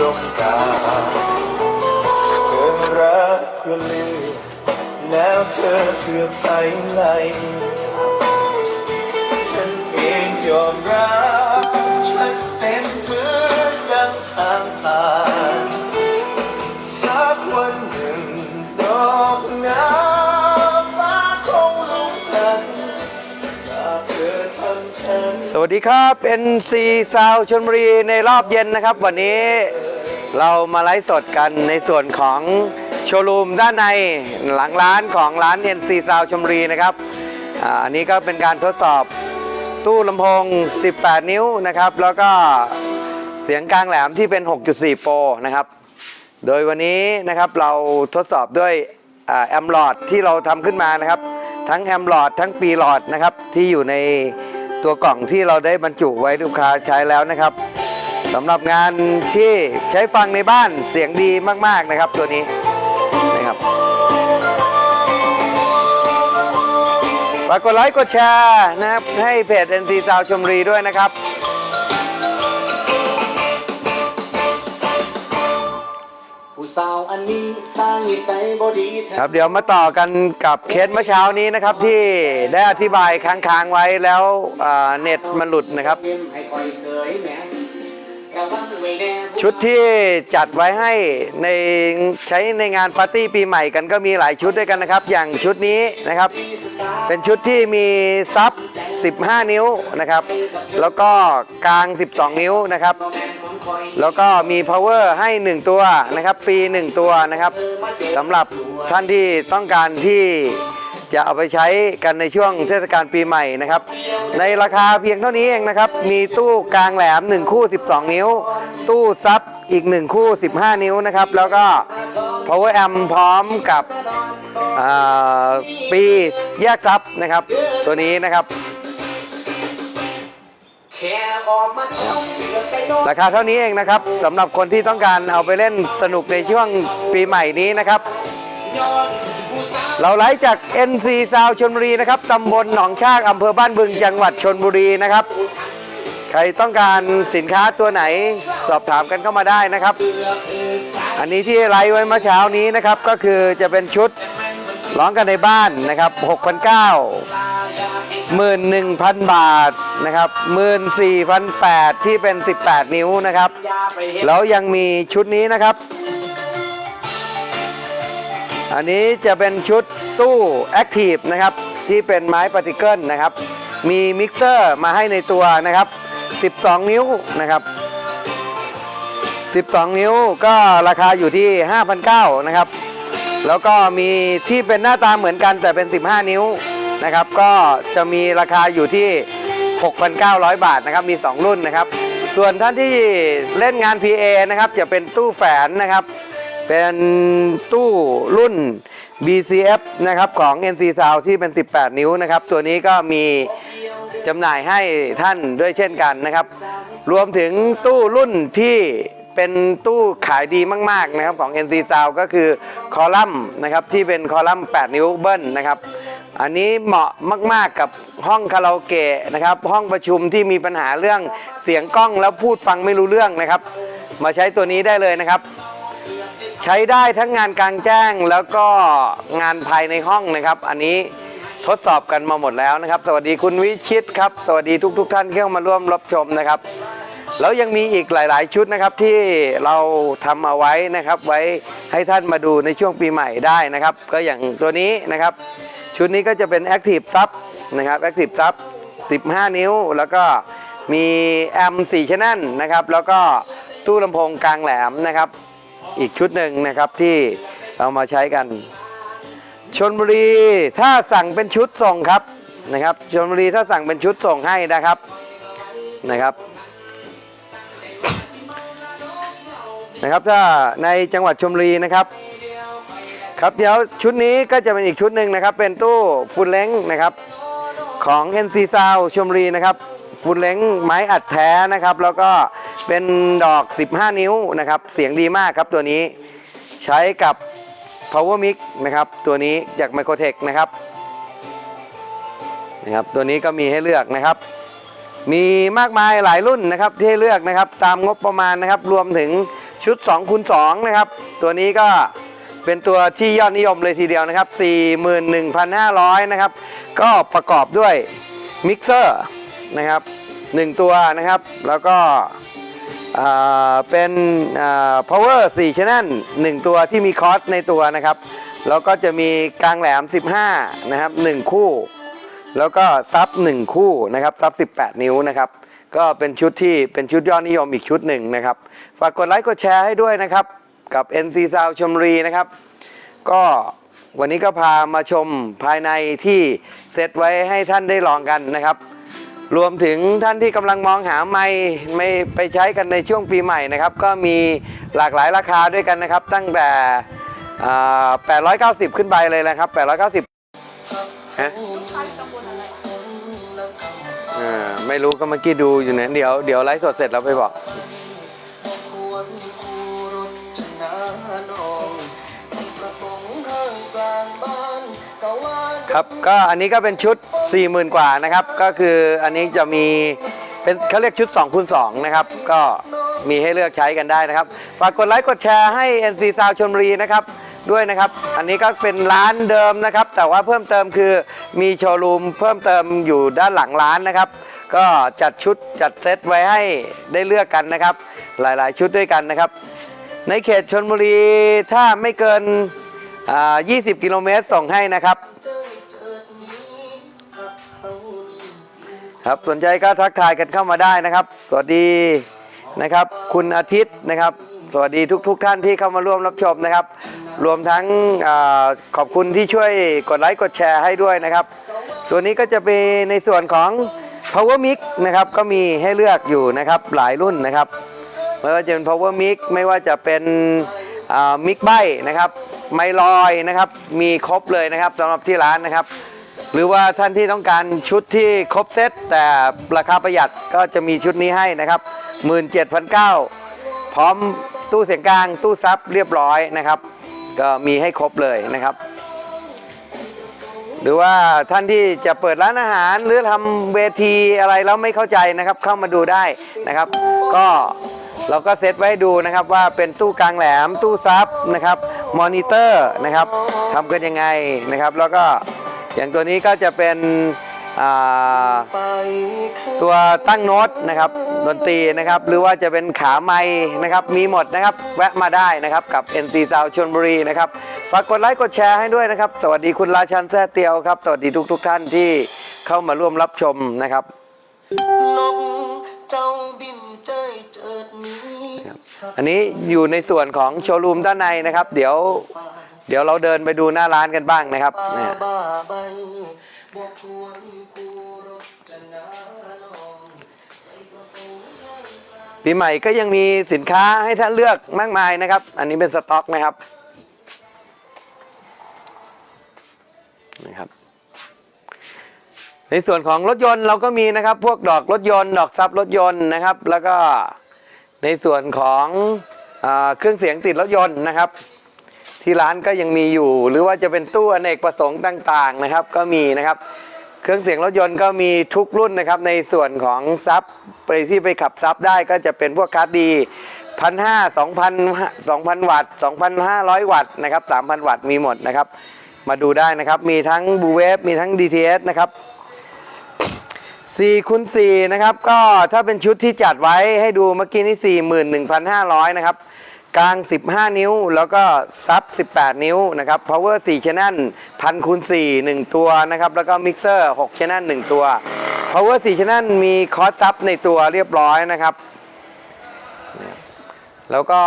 ดมกาวเธอรักเพื่อเลือกแล้วเธอเสือกใส่ไหลฉันเองยอมรับฉันเป็นเหมือนดังทางผ่านสักวันหนึ่งดอกนาฟ้าคงรู้ทันหากเธอทำฉัน สวัสดีครับ NC ซาวชนบุรีในรอบเย็นนะครับ วันนี้ เรามาไลฟ์สดกันในส่วนของโชว์รูมด้านในหลังร้านของร้าน NC ซาวชนบุรีนะครับอันนี้ก็เป็นการทดสอบตู้ลำโพง 18 นิ้วนะครับ แล้วก็เสียงกลางแหลมที่เป็น 6.4 โปรนะครับ โดยวันนี้นะครับเราทดสอบด้วยแอมลอดที่เราทำขึ้นมานะครับ ทั้งแอมลอดทั้งปีหลอดนะครับที่อยู่ในตัวกล่องที่เราได้บรรจุไว้ลูกค้าใช้แล้วนะครับ สำหรับงานที่ใช้ฟังในบ้านเสียงดีมาก ๆ นะครับตัวนี้นะครับฝากกดไลค์กดแชร์นะครับ ให้เพจ NC ซาวชมรีด้วยนะครับผู้สาวอันนี้สร้างนิสัยบดีแท้ครับเดี๋ยวมาต่อกันกับเคสเมื่อเช้านี้นะครับที่ได้อธิบายค้างๆไว้แล้วอ่าเน็ตมันหลุดนะครับ ชุดที่จัดไว้ให้ในใช้ในงานปาร์ตี้ปีใหม่กันก็มีหลายชุดด้วยกันนะครับ อย่างชุดนี้นะครับ เป็นชุดที่มีซับ 15 นิ้วนะครับ แล้วก็กลาง 12 นิ้วนะครับ แล้วก็มี power ให้ 1 ตัวนะครับปี1ตัวนะครับสำหรับท่านที่ต้องการที่จะเอาไปใช้กันในช่วงเทศกาลปีใหม่นะครับ ในราคาเพียงเท่านี้เองนะครับ มีตู้กลางแหลม 1 คู่ 12 นิ้ว ตู้ซับอีก1คู่ 15 นิ้วนะครับ แล้วก็ power amp พร้อมกับปีแยกซับนะครับ ตัวนี้นะครับ ราคาเท่านี้เองนะครับสำหรับคนที่ต้องการเอาไปเล่นสนุกในช่วงปีใหม่นี้นะครับ เราไลฟ์จาก NC ซาวชนบุรีนะครับตำบลหนองชากอำเภอบ้านบึงจังหวัดชนบุรีนะครับ ใครต้องการสินค้าตัวไหนสอบถามกันเข้ามาได้นะครับ อันนี้ที่ไลฟ์ไว้เมื่อเช้านี้นะครับ ก็คือจะเป็นชุดร้องกันในบ้านนะครับ6,900 11,000 บาทนะครับ14,800ที่เป็น 18 นิ้วนะครับ แล้วยังมีชุดนี้นะครับ อันนี้จะเป็นชุดตู้ Active นะครับ ที่เป็นไม้ปฏิเกิลนะครับ มีมิกเซอร์มาให้ในตัวนะครับ 12 นิ้วนะครับ 12 นิ้วก็ราคาอยู่ที่ 5,900นะครับ แล้วก็มีที่เป็นหน้าตาเหมือนกันแต่เป็น 15 นิ้วนะครับ ก็จะมีราคาอยู่ที่ 6,900 บาทนะครับ มี 2 รุ่นนะครับ ส่วนท่านที่เล่นงาน PA นะครับ จะเป็นตู้แฝนนะครับ เป็นตู้รุ่น BCF นะครับของ NC Sound ที่เป็น 18 นิ้วนะครับ ตัวนี้ก็มี จำหน่ายให้ท่านด้วยเช่นกันนะครับ รวมถึงตู้รุ่นที่เป็นตู้ขายดีมากๆนะครับของ NC Sound ก็คือคอลัมน์นะครับที่เป็นคอลัมน์ 8 นิ้วเบิ้ลนะครับ อันนี้เหมาะมากๆกับห้องคาราโอเกะนะครับ ห้องประชุมที่มีปัญหาเรื่องเสียงกล้องแล้วพูดฟังไม่รู้เรื่องนะครับ มาใช้ตัวนี้ได้เลยนะครับ ใช้ได้ทั้งงานกลางแจ้งแล้วก็งานภายในห้องนะครับ อันนี้ ทดสอบกันมาหมดแล้วนะครับ สวัสดีคุณวิชิตครับ สวัสดีทุกๆท่านที่เข้ามาร่วมรับชมนะครับ แล้วยังมีอีกหลาย ๆ ชุดนะครับที่เราทำเอาไว้นะครับ ไว้ให้ท่านมาดูในช่วงปีใหม่ได้นะครับ ก็อย่างตัวนี้นะครับ ชุดนี้ก็จะเป็น Active Sub นะครับ Active Sub 15 นิ้ว แล้วก็มีแอมป์4 channel นะครับ แล้วก็ตู้ลำโพงกลางแหลมนะครับ อีกชุดหนึ่งนะครับที่เรามาใช้กัน ชนบุรีถ้าสั่งเป็นชุดส่งครับนะครับชนบุรีถ้าสั่งเป็นชุดส่งให้นะครับนะครับนะครับถ้าในจังหวัดชลบุรีนะครับ ครับเดี๋ยวชุดนี้ก็จะเป็นอีกชุดหนึ่งนะครับ เป็นตู้ฟุตเล้งนะครับ ของ NC Sound ชลบุรีนะครับฟุตเล้งไม้อัดแท้นะครับ แล้วก็เป็นดอก 15 นิ้วนะครับ เสียงดีมากครับตัวนี้ใช้กับ Power Mic นะครับ ตัวนี้จาก Microtech นะครับนะครับ ตัวนี้ก็มีให้เลือกนะครับ มีมากมายหลายรุ่นนะครับที่ให้เลือกนะครับ ตามงบประมาณนะครับ รวมถึงชุด2คูณ2นะครับ ตัวนี้ก็เป็นตัวที่ยอดนิยมเลยทีเดียวนะครับ 41,500 นะครับ ก็ประกอบด้วยมิกเซอร์นะครับ 1 ตัวนะครับ แล้วก็ เป็นอ่า power 4 channel 1 ตัวที่มีคอร์สในตัวนะครับ แล้วก็จะมีกลางแหลม 15 นะครับ 1 คู่ แล้วก็ซับ 1 คู่นะครับซับ 18 นิ้วนะครับ ก็เป็นชุดที่เป็นชุดยอดนิยมอีกชุดหนึ่งนะครับ ฝากกดไลค์กดแชร์ให้ด้วยนะครับ กับ NC Sound ชมรีนะครับ ก็วันนี้ก็พามาชมภายในที่เซตไว้ให้ท่านได้ลองกันนะครับ รวมถึงท่านที่กำลังมองหาไม่ไม่ไปใช้กันในช่วงปีใหม่นะครับ ก็มีหลากหลายราคาด้วยกันนะครับ ตั้งแต่ 890 ขึ้นไปเลยนะครับ 890ฮะไม่รู้ก็เมื่อกี้ดูอยู่เนี่ยเดี๋ยวเดี๋ยวไลฟ์สดเสร็จแล้วไปบอก ครับก็อันนี้ก็เป็นชุด 40,000 กว่านะครับ ก็คืออันนี้จะมีเป็นเขาเรียกชุด2คูณ2นะครับ ก็มีให้เลือกใช้กันได้นะครับ ฝากกดไลค์กดแชร์ให้ NC Sound ชลบุรีนะครับด้วยนะครับ อันนี้ก็เป็นร้านเดิมนะครับ แต่ว่าเพิ่มเติมคือมีโชว์รูมเพิ่มเติมอยู่ด้านหลังร้านนะครับ ก็จัดชุดจัดเซตไว้ให้ได้เลือกกันนะครับ หลายๆ ชุดด้วยกันนะครับ ในเขตชนบุรีถ้าไม่เกินอ่า20 กิโลเมตรส่งให้นะครับ ครับสนใจก็ทักทายกันเข้ามาได้นะครับ สวัสดีนะครับ คุณอาทิตย์นะครับ สวัสดีทุกๆทท่านที่เข้ามาร่วมรับชมนะครับ รวมทั้งอขอบคุณที่ช่วยกดไลค์กดแชร์ให้ด้วยนะครับ ตัวนี้ก็จะเป็นในส่วนของ power mix นะครับก็มีให้เลือกอยู่นะครับหลายรุ่นนะครับ ไม่ว่าจะเป็น power mix ไม่ว่าจะเป็นมิกใบนะครับ ไมลอยนะครับ มีครบเลยนะครับสำหรับที่ร้านนะครับ หรือว่าท่านที่ต้องการชุดที่ครบเซตแต่ราคาประหยัดก็จะมีชุดนี้ให้นะครับ 17,900 พร้อมตู้เสียงกลางตู้ซับเรียบร้อยนะครับ ก็มีให้ครบเลยนะครับ หรือว่าท่านที่จะเปิดร้านอาหารหรือทำเวทีอะไรแล้วไม่เข้าใจนะครับ เข้ามาดูได้นะครับ ก็เราก็เซตไว้ดูนะครับว่าเป็นตู้กลางแหลมตู้ซับนะครับมอนิเตอร์นะครับทำกันยังไงนะครับ แล้วก็ อย่างตัวนี้ก็จะเป็นอ่าไปข้างตัวตั้งโน้ตนะครับดนตรีนะครับ หรือว่าจะเป็นขาไม้นะครับ มีหมดนะครับ แวะมาได้นะครับ กับ NC Sound ชลบุรีนะครับ ฝากกดไลค์กดแชร์ให้ด้วยนะครับ สวัสดีคุณราชันแท้เตียวครับ สวัสดีทุกๆท่านที่เข้ามาร่วมรับชมนะครับนกเจ้าบินใจเจิดนี้หักอันนี้อยู่ในส่วนของโชว์รูมด้านในนะครับ เดี๋ยวฝ่าย เดี๋ยวเราเดินไปดูหน้าร้านกันบ้างนะครับบ้าเนี่ยบ้าใบบอกควรคูรถจะนาน้องที่ประสงค์ข้างกลางปีใหม่ก็ยังมีสินค้าให้ท่านเลือกมากมายนะครับ อันนี้เป็นสต็อกนะครับนะครับ ในส่วนของรถยนต์เราก็มีนะครับ พวกดอกรถยนต์ ดอกซับรถยนต์นะครับ แล้วก็ในส่วนของอาเครื่องเสียงติดรถยนต์นะครับ ที่ร้านก็ยังมีอยู่ หรือว่าจะเป็นตู้อเนกประสงค์ต่างๆนะครับ ก็มีนะครับ เครื่องเสียงรถยนต์ก็มีทุกรุ่นนะครับ ในส่วนของซับไปที่ไปขับซับได้ก็จะเป็นพวกคาร์ดดีพันห้าสองพันสองพันวัตต์สองพันห้าร้อยวัตต์นะครับสามพันวัตต์มีหมดนะครับ มาดูได้นะครับ มีทั้งบูเวฟมีทั้ง DTS นะครับ4คูณ4นะครับ ก็ถ้าเป็นชุดที่จัดไว้ให้ดูเมื่อกี้นี้41,500 นะครับ กลาง 15 นิ้ว แล้วก็ซับ 18 นิ้วนะครับ power 4 channel พันคูณ4 1 ตัวนะครับ แล้วก็ mixer 6 channel 1 ตัว power 4 channel มีคอร์สซับในตัวเรียบร้อยนะครับ แล้วก็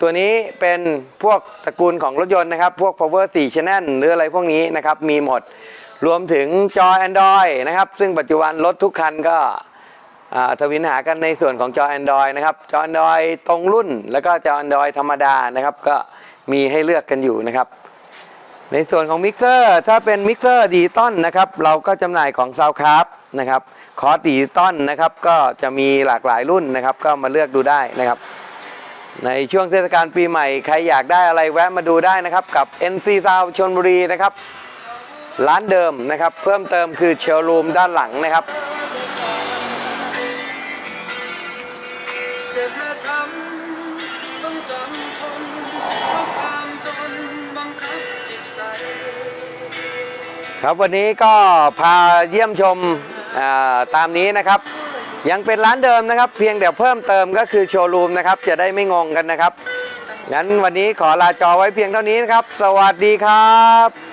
ตัวนี้เป็นพวกตระกูลของรถยนต์นะครับ พวก power 4 channel หรืออะไรพวกนี้นะครับ มีหมด รวมถึงจอ Android นะครับ ซึ่งปัจจุบันรถทุกคันก็ ทวินหากันในส่วนของจอ Android นะครับ จอ Android ตรงรุ่น แล้วก็จอ Android ธรรมดานะครับ ก็มีให้เลือกกันอยู่นะครับ ในส่วนของมิกเซอร์ถ้าเป็นมิกเซอร์ดิจิตอลนะครับ เราก็จำหน่ายของ s o u n d c r a f t นะครับ คอร์ดิจิตอลนะครับ ก็จะมีหลากหลายรุ่นนะครับ ก็มาเลือกดูได้นะครับ ในช่วงเทศกาลปีใหม่ ใครอยากได้อะไรแวะมาดูได้นะครับ กับ NC Sound ชนบุรีนะครับ ร้านเดิมนะครับ เพิ่มเติมคือเชลรูมด้านหลังนะครับ ครับวันนี้ก็พาเยี่ยมชมตามนี้นะครับ ยังเป็นร้านเดิมนะครับ เพียงเดี๋ยวเพิ่มเติมก็คือโชว์รูมนะครับ จะได้ไม่งงกันนะครับงั้นวันนี้ขอลาจอไว้เพียงเท่านี้นะครับ สวัสดีครับ